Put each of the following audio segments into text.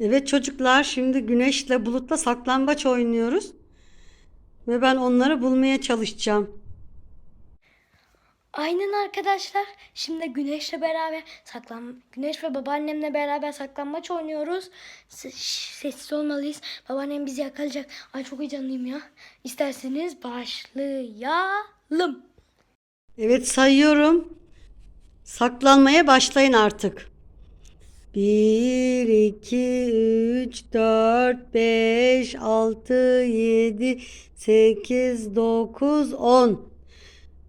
Evet çocuklar şimdi güneşle bulutla saklambaç oynuyoruz. Ve ben onları bulmaya çalışacağım. Aynen arkadaşlar. Şimdi Güneş'le beraber saklan Güneş ve babaannemle beraber saklanmaç oynuyoruz. S- sessiz olmalıyız. Babaannem bizi yakalayacak. Ay çok heyecanlıyım ya. İsterseniz başlayalım. Evet sayıyorum. Saklanmaya başlayın artık. 1, 2, 3, 4, 5, 6, 7, 8, 9, 10.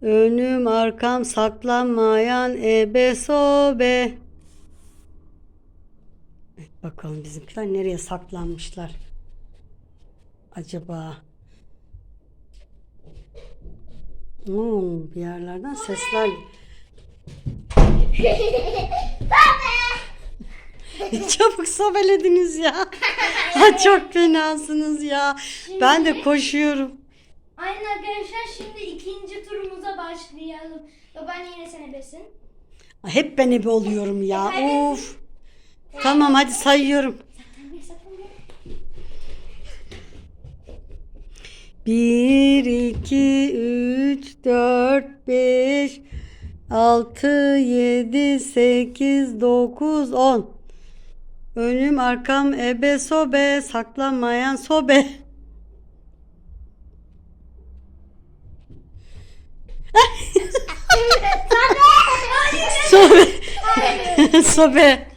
Önüm arkam saklanmayan ebe sobe. Evet, bakalım bizimkiler nereye saklanmışlar? Acaba? Oo, bir yerlerden sesler. Çabuk sobelediniz ya. Ha, çok fenasınız ya. Ben de koşuyorum. Aynen arkadaşlar şimdi ikinci turumuza başlayalım. Babaanne yine sen ebesin. Hep ben ebe oluyorum ya. Of. Tamam hadi sayıyorum. Bir, iki, üç, dört, beş, altı, yedi, sekiz, dokuz, on. Önüm arkam ebe sobe, saklanmayan sobe. sobe. sobe.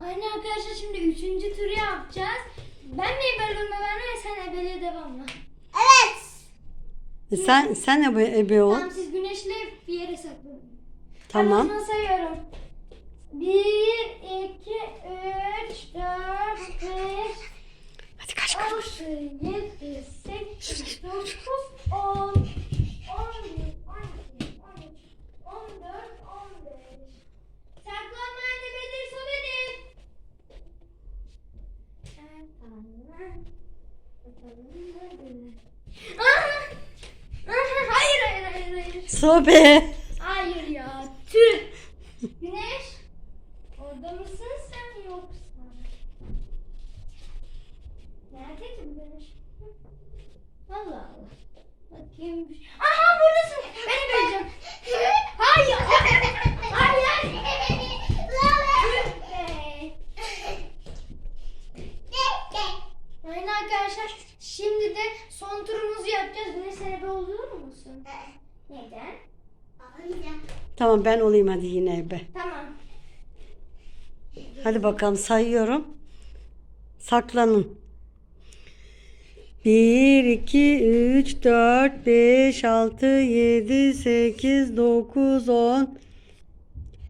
Aynen arkadaşlar şimdi üçüncü turu yapacağız. Ben mi ebeliyorum babaanne ve sen ebeliğe devamla. Evet. E Sen sen ebe, ebe ol. Tamam siz güneşle bir yere saklanın. Tamam. Ben sayıyorum. 1, 2, 3, 4, 5, Hadi kaç kaç. 6, 7, 8, 9, 10, 11, 12, 13, 14, 15. Saklanmayın ebedir sobedir. Aha! Aha, Hayır hayır hayır hayır. Sobe. Hayır. Tüh. Güneş. Orada mısın sen yoksa? Nerede ki bu güneş? Allah Allah. Bakayım. Aha buradasın. Beni göreceğim. Hayır. Hayır. Be. Aynen arkadaşlar. Şimdi de son turumuzu yapacağız. Güneş sebebe olur musun? Neden? Tamam ben olayım hadi yine ebe. Tamam. Hadi bakalım sayıyorum. Saklanın. 1, 2, 3, 4, 5, 6, 7, 8, 9, 10,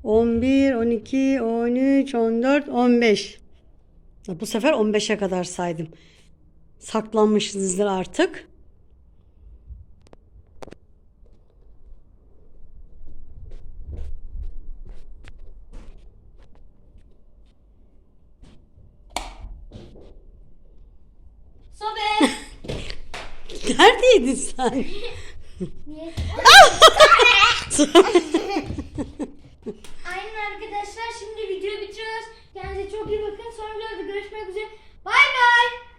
11, 12, 13, 14, 15. Ya Bu sefer 15'e kadar saydım. Saklanmışsınızdır artık. Sobe. Neredeydin sen? Aynen arkadaşlar şimdi videoyu bitiriyoruz. Kendinize çok iyi bakın. Sonra görüşmek üzere. Bay bay.